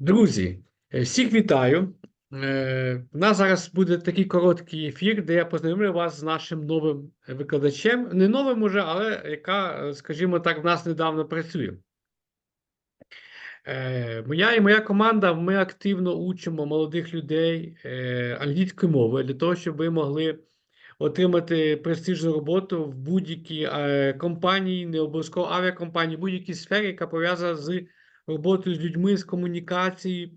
Друзі, е, всіх вітаю. Е, У нас зараз буде такий короткий ефір, де я познайомлю вас з нашим новим викладачем. Не новим уже, але яка, е, скажімо так, в нас недавно працює. Е, Моя і моя команда ми активно учимо молодих людей е, англійської мови для того, щоб ви могли отримати престижну роботу в будь-якій е, компанії, не обов'язково авіакомпанії, в будь-якій сфері, яка пов'язана з роботою з людьми, з комунікацією,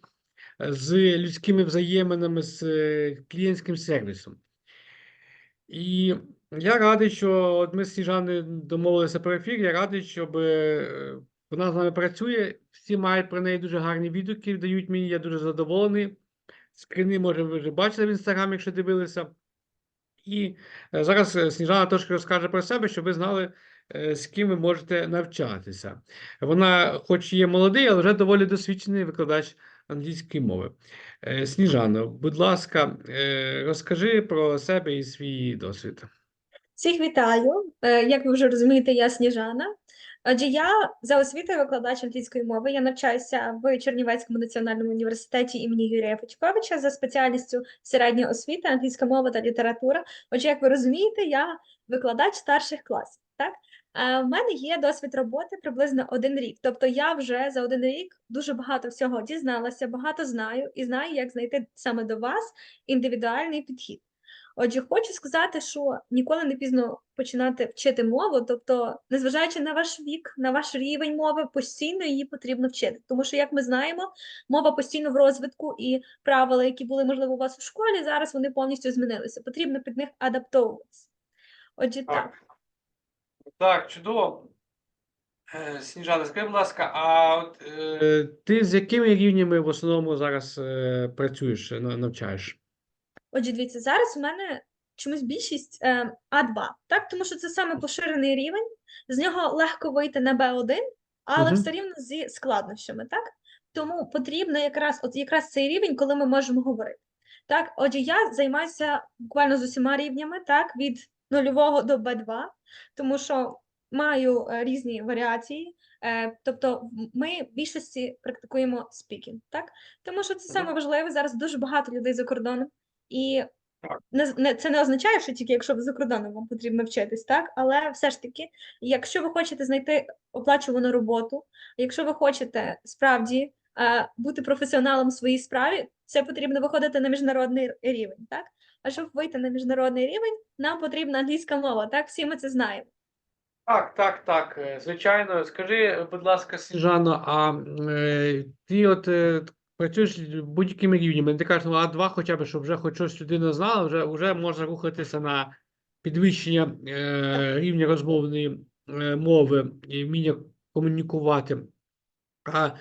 е, з людськими взаєминами, з е, клієнтським сервісом. І я радий, що от ми з Сніжаною домовилися про ефір. Я радий, щоб е, вона з нами працює. Всі мають про неї дуже гарні відгуки, дають мені, я дуже задоволений. Скрини, може, ви вже бачили в інстаграмі, якщо дивилися. І зараз Сніжана трошки розкаже про себе, щоб ви знали, з ким ви можете навчатися. Вона, хоч є молодий, але вже доволі досвідчений викладач англійської мови. Е, Сніжано, будь ласка, е, розкажи про себе і свій досвід. Всіх вітаю. Е, Як ви вже розумієте, я Сніжана. Адже я за освітою викладач англійської мови. Я навчаюся в Чернівецькому національному університеті імені Юрія Печковича за спеціальністю середня освіта, англійська мова та література. Отже, як ви розумієте, я викладач старших класів. Так? Е, В мене є досвід роботи приблизно один рік. Тобто я вже за один рік дуже багато всього дізналася, багато знаю і знаю, як знайти саме до вас індивідуальний підхід. Отже, хочу сказати, що ніколи не пізно починати вчити мову, тобто, незважаючи на ваш вік, на ваш рівень мови, постійно її потрібно вчити. Тому що, як ми знаємо, мова постійно в розвитку, і правила, які були, можливо, у вас у школі, зараз вони повністю змінилися. Потрібно під них адаптовуватися. Отже, так. Так, чудово. Е, Сніжана, скажи, будь ласка, а от е, ти з якими рівнями в основному зараз е, працюєш, на- навчаєш? Отже, дивіться, зараз у мене чомусь більшість е, А2, так? Тому що це саме поширений рівень, з нього легко вийти на Б1, але Мгм. все рівно зі складнощами, так? Тому потрібно якраз, от якраз цей рівень, коли ми можемо говорити. Так, отже, я займаюся буквально з усіма рівнями, так, від нульового до Б2, тому що маю е, різні варіації. Е, тобто, ми в більшості практикуємо спікінг, так? Тому що це саме важливе. Зараз дуже багато людей за кордоном. І не, це не означає, що тільки якщо ви за кордоном вам потрібно вчитись, так? Але все ж таки, якщо ви хочете знайти оплачувану роботу, якщо ви хочете справді е, бути професіоналом в своїй справі, це потрібно виходити на міжнародний рівень, так? А щоб вийти на міжнародний рівень, нам потрібна англійська мова, так? Всі ми це знаємо. Так, так, так, е, звичайно. Скажи, будь ласка, Сніжано, а е, ти от е, працюєш будь-якими рівнями, ти кажеш, ну, А2 хоча б, щоб вже хоч щось людина знала, вже, вже можна рухатися на підвищення е, рівня розмовної е, мови і вміння комунікувати. А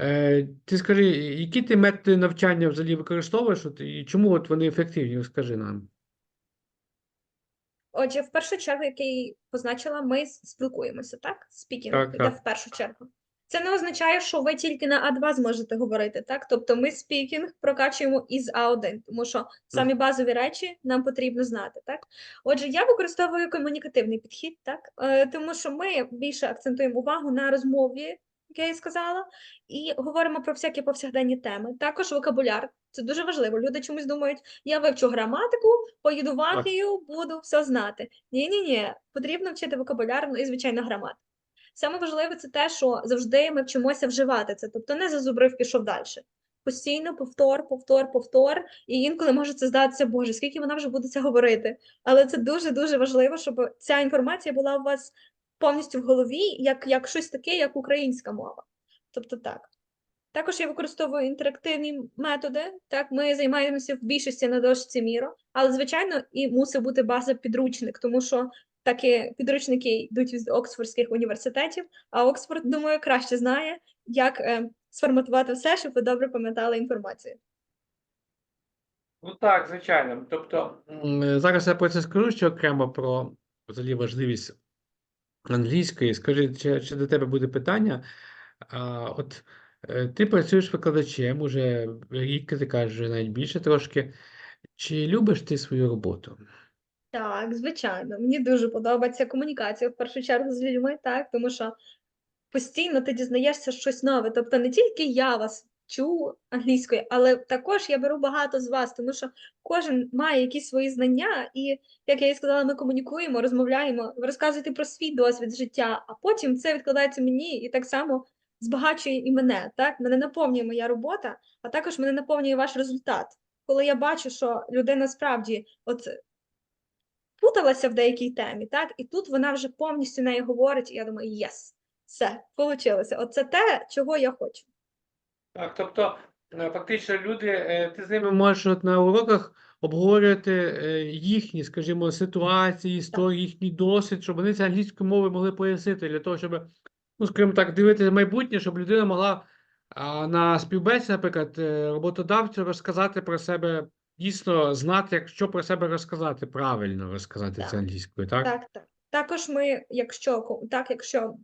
е, ти скажи, які ти методи навчання взагалі використовуєш от, і чому от вони ефективні? Розкажи нам. Отже, в першу чергу, який позначила, ми спілкуємося, так? Спікінг Так, так. в першу чергу. Це не означає, що ви тільки на А2 зможете говорити, так? Тобто ми спікінг прокачуємо із А1, тому що самі базові речі нам потрібно знати, так? Отже, я використовую комунікативний підхід, так? Е, тому що ми більше акцентуємо увагу на розмові, як я і сказала, і говоримо про всякі повсякденні теми. Також вокабуляр. Це дуже важливо. Люди чомусь думають, я вивчу граматику, поїду в Англію, буду все знати. Ні, ні, ні, потрібно вчити вокабуляр, ну і звичайно граматику. Саме важливе це те, що завжди ми вчимося вживати це, тобто не зазубрив, пішов далі. Постійно повтор, повтор, повтор, і інколи може це здатися, Боже, скільки вона вже буде це говорити. Але це дуже дуже важливо, щоб ця інформація була у вас повністю в голові, як, як щось таке, як українська мова. Тобто так. Також я використовую інтерактивні методи. Так, ми займаємося в більшості на дошці Міро, але звичайно і мусить бути база підручник, тому що такі підручники йдуть з Оксфордських університетів. А Оксфорд, думаю, краще знає, як е, сформатувати все, щоб ви добре пам'ятали інформацію. Ну так, звичайно. Тобто, е, зараз я про це скажу ще окремо про взагалі важливість англійської. Скажи, чи, чи до тебе буде питання? А, от е, ти працюєш викладачем уже рік, ти кажеш, навіть більше трошки. Чи любиш ти свою роботу? Так, звичайно, мені дуже подобається комунікація в першу чергу з людьми, так, тому що постійно ти дізнаєшся щось нове. Тобто не тільки я вас вчу англійської, але також я беру багато з вас, тому що кожен має якісь свої знання, і як я і сказала, ми комунікуємо, розмовляємо, розказуєте про свій досвід життя, а потім це відкладається мені і так само збагачує і мене. Так, мене наповнює моя робота, а також мене наповнює ваш результат. Коли я бачу, що людина справді от путалася в деякій темі, так, і тут вона вже повністю нею говорить, і я думаю, єс, все, вийшло. Оце те, чого я хочу. Так, тобто, е, фактично, люди, е, ти з ними можеш от на уроках обговорювати е, їхні, скажімо, ситуації, історії, їхній досвід, щоб вони це англійською мовою могли пояснити для того, щоб, ну, скажімо так, дивитися майбутнє, щоб людина могла на співбесіді, наприклад, роботодавцю розказати про себе, дійсно знати, як що про себе розказати, правильно розказати це англійською, так? Так, так. Також ми, якщо так, якщо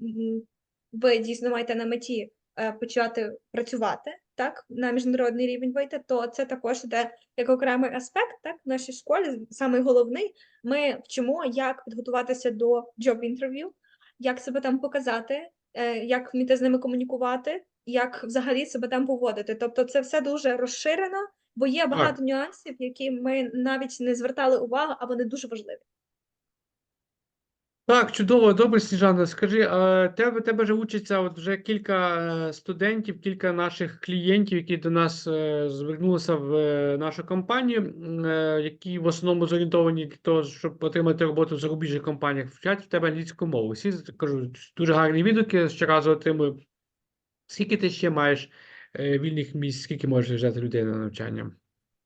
ви дійсно маєте на меті почати працювати так, на міжнародний рівень вийти, то це також йде як окремий аспект, так, в нашій школі, самий головний. Ми вчимо, як підготуватися до job interview, як себе там показати, е, як вміти з ними комунікувати, як взагалі себе там поводити. Тобто це все дуже розширено, бо є багато нюансів, які ми навіть не звертали увагу, а вони дуже важливі. Так, чудово, добре, Сніжана. Скажи, а тебе, тебе вже учиться от вже кілька е, студентів, кілька наших клієнтів, які до нас е, звернулися в е, нашу компанію, які в основному зорієнтовані для того, щоб отримати роботу в зарубіжних компаніях, вчать в тебе англійську мову. Всі кажуть, дуже гарні відгуки щоразу отримую. Скільки ти ще маєш вільних місць, скільки можеш взяти людей на навчання?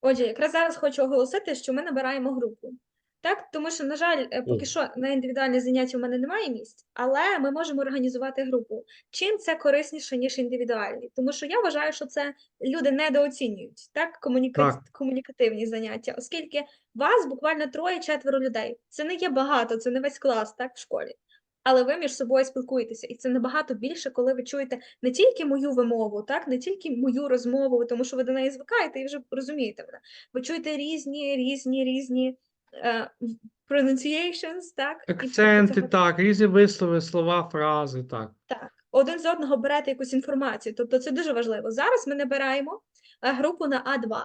Отже, якраз зараз хочу оголосити, що ми набираємо групу. Так, тому що, на жаль, е, поки що на індивідуальні заняття у мене немає місць, але ми можемо організувати групу. Чим це корисніше, ніж індивідуальні? Тому що я вважаю, що це люди недооцінюють так, комуніка... Так. комунікативні заняття, оскільки вас буквально троє-четверо людей. Це не є багато, це не весь клас, так, в школі. Але ви між собою спілкуєтеся, і це набагато більше, коли ви чуєте не тільки мою вимову, так, не тільки мою розмову, тому що ви до неї звикаєте і вже розумієте мене. Ви чуєте різні, різні, різні pronunciations, так? Акценти, так, різні вислови, слова, фрази, так. так, один з одного берете якусь інформацію. Тобто це дуже важливо. Зараз ми набираємо е, групу на А2.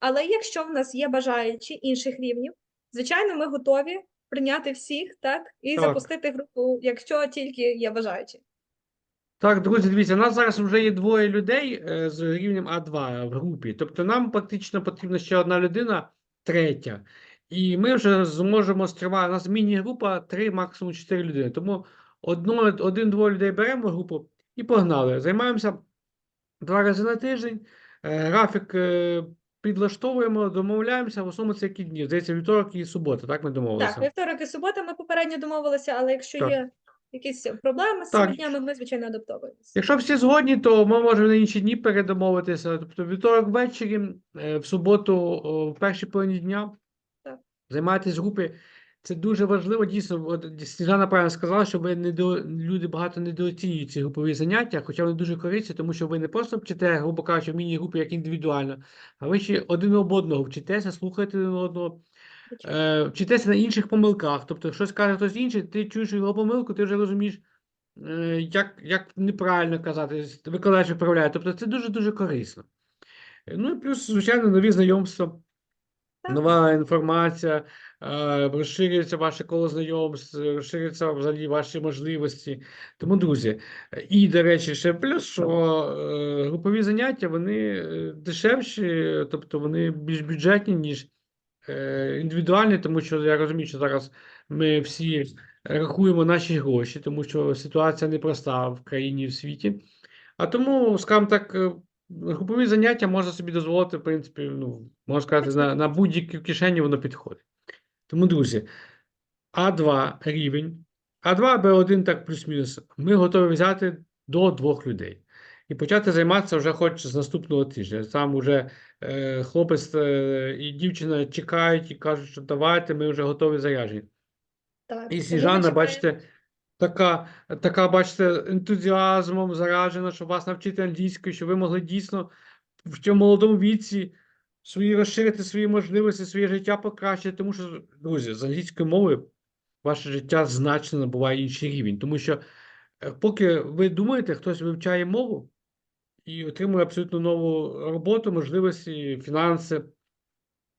Але якщо в нас є бажаючі інших рівнів, звичайно, ми готові прийняти всіх, так, і Так. запустити групу, якщо тільки є бажаючі. Так, друзі, дивіться, у нас зараз вже є двоє людей е, з рівнем А2 в групі. Тобто нам фактично потрібна ще одна людина, третя. І ми вже зможемо стривати. У нас міні-група 3, максимум 4 людини. Тому одно, один-двоє людей беремо в групу і погнали. Займаємося два рази на тиждень. Е, Графік е, підлаштовуємо, домовляємося. В основному це які дні. Здається, вівторок і субота, так ми домовилися? Так, вівторок і субота ми попередньо домовилися, але якщо Так. є якісь проблеми з цими днями, ми, звичайно, адаптовуємося. Якщо всі згодні, то ми можемо на інші дні передомовитися. Тобто вівторок ввечері, е, в суботу, в першій половині дня. Займайтесь групи. Це дуже важливо. Дійсно, от Сніжана правильно сказала, що ви не до люди багато недооцінюють ці групові заняття, хоча вони дуже корисні, тому що ви не просто вчите, грубо кажучи, в міні-групі як індивідуально, а ви ще один об одного вчитеся, слухаєте один одного, е, вчитеся на інших помилках. Тобто, щось каже хтось інший, ти чуєш його помилку, ти вже розумієш, е, як, як неправильно казати, викладач виправляє. Тобто це дуже-дуже корисно. Е, Ну і плюс, звичайно, нові знайомства. Нова інформація, е, розширюється ваше коло знайомств, розширюються взагалі ваші можливості. Тому, друзі, і, до речі, ще плюс, що е, групові заняття, вони е, дешевші, тобто вони більш бюджетні, ніж індивідуальні, тому що я розумію, що зараз ми всі рахуємо наші гроші, тому що ситуація непроста в країні і в світі. А тому, скажімо так, групові заняття можна собі дозволити, в принципі, ну, можна сказати, на, на будь-які кишені воно підходить. Тому, друзі, А2 рівень, А2, Б1, так плюс-мінус, ми готові взяти до двох людей. І почати займатися вже хоч з наступного тижня. Там уже е, хлопець е, і дівчина чекають і кажуть, що давайте, ми вже готові заряджені. Так, І Сніжана, бачите, така, така, бачите, ентузіазмом заражена, щоб вас навчити англійської, щоб ви могли дійсно в цьому молодому віці свої розширити свої можливості, своє життя покращити. Тому що, друзі, з англійською мовою ваше життя значно набуває інший рівень. Тому що е, поки ви думаєте, хтось вивчає мову, і отримує абсолютно нову роботу, можливості, фінанси.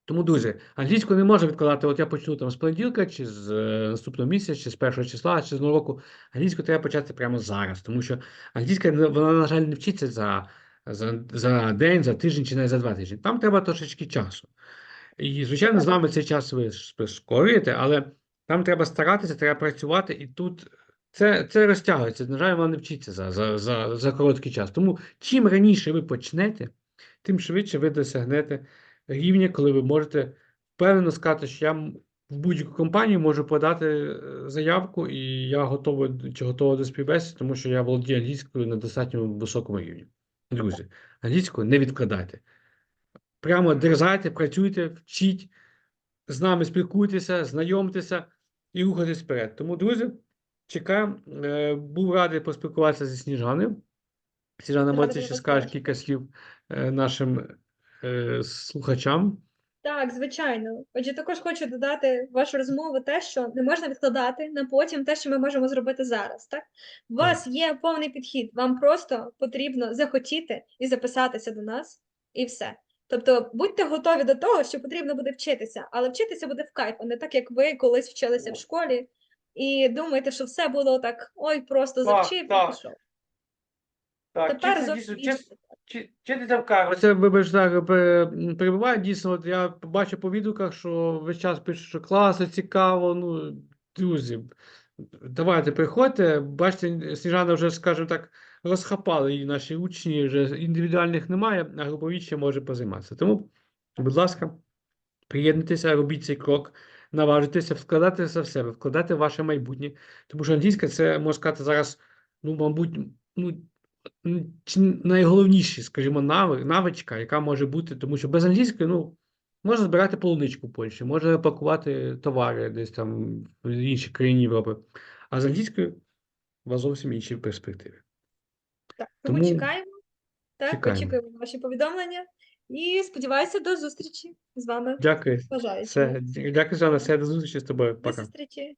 Тому, друзі, англійську не можна відкладати. От я почну там з понеділка, чи з е, наступного місяця, чи з першого числа, чи з нового року. Англійську треба почати прямо зараз, тому що англійська вона, на жаль, не вчиться за, за, за день, за тиждень чи навіть за два тижні. Там треба трошечки часу. І, звичайно, з вами цей час ви прискорюєте, але там треба старатися, треба працювати, і тут це, це розтягується. На жаль, вона не вчиться за, за, за, за короткий час. Тому чим раніше ви почнете, тим швидше ви досягнете рівня, коли ви можете впевнено сказати, що я в будь-яку компанію можу подати е, заявку, і я готовий чи готова до співбесід, тому що я володію англійською на достатньо високому рівні. Друзі, англійську не відкладайте. Прямо дерзайте, працюйте, вчіть, з нами спілкуйтеся, знайомтеся і рухайтесь вперед. Тому, друзі, чекаємо. Е, Був радий поспілкуватися зі Сніжаною. Сніжана, може, ще вас скажеш кілька слів е, нашим е, слухачам. Так, звичайно. Отже, також хочу додати в вашу розмову те, що не можна відкладати на потім те, що ми можемо зробити зараз. Так, у вас є повний підхід. Вам просто потрібно захотіти і записатися до нас, і все. Тобто будьте готові до того, що потрібно буде вчитися, але вчитися буде в кайф, а не так, як ви колись вчилися в школі, і думаєте, що все було так, ой, просто завчив так. і пішов. Так, Тепер зовсім інше. Вчитися в кайф. Оце, вибач, так, пе- перебуває. Дійсно, от я бачу по відгуках, що весь час пишуть, що класно, цікаво. Ну, друзі, давайте приходьте. Бачите, Сніжана вже, скажімо так, розхапали її наші учні, вже індивідуальних немає, а групові ще може позайматися. Тому, будь ласка, приєднуйтеся, робіть цей крок, наважуйтеся, вкладатися в себе, вкладати в ваше майбутнє. Тому що англійська це, можна сказати, зараз, ну, мабуть, ну, чи найголовніші, скажімо, навичка, яка може бути, тому що без англійської, ну, можна збирати полуничку в Польщі, можна пакувати товари десь там в іншій країні Європи. А з англійською вас зовсім інші перспективи. Так, тому, Тому чекаємо. Так, чекаємо. очікуємо на ваші повідомлення і сподіваюся до зустрічі з вами. Дякую. Все, дякую, Жанна. Все, до зустрічі з тобою. До Пока. зустрічі.